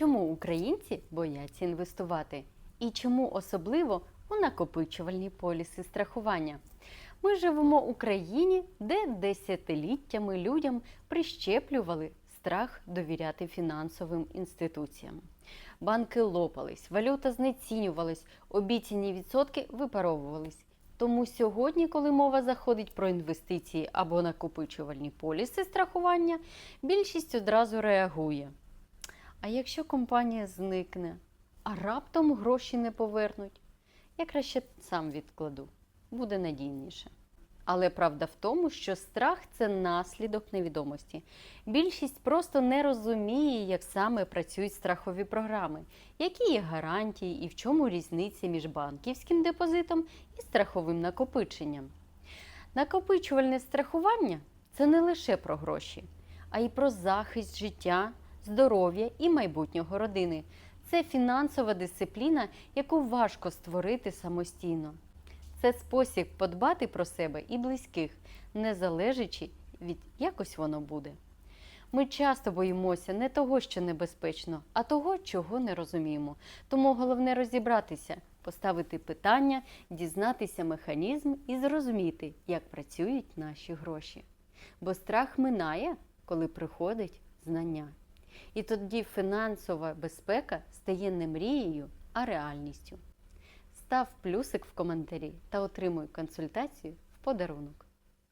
Чому українці бояться інвестувати? І чому особливо у накопичувальні поліси страхування? Ми живемо у країні, де десятиліттями людям прищеплювали страх довіряти фінансовим інституціям. Банки лопались, валюта знецінювалась, обіцяні відсотки випаровувались. Тому сьогодні, коли мова заходить про інвестиції або накопичувальні поліси страхування, більшість одразу реагує. А якщо компанія зникне, а раптом гроші не повернуть, я краще сам відкладу, буде надійніше. Але правда в тому, що страх це наслідок невідомості. Більшість просто не розуміє, як саме працюють страхові програми, які є гарантії і в чому різниця між банківським депозитом і страховим накопиченням. Накопичувальне страхування це не лише про гроші, а й про захист життя, здоров'я і майбутнього родини. Це фінансова дисципліна, яку важко створити самостійно. Це спосіб подбати про себе і близьких, не залежачи від якось воно буде. Ми часто боїмося не того, що небезпечно, а того, чого не розуміємо. Тому головне розібратися, поставити питання, дізнатися механізм і зрозуміти, як працюють наші гроші. Бо страх минає, коли приходить знання. І тоді фінансова безпека стає не мрією, а реальністю. Став плюсик в коментарі та отримуй консультацію в подарунок.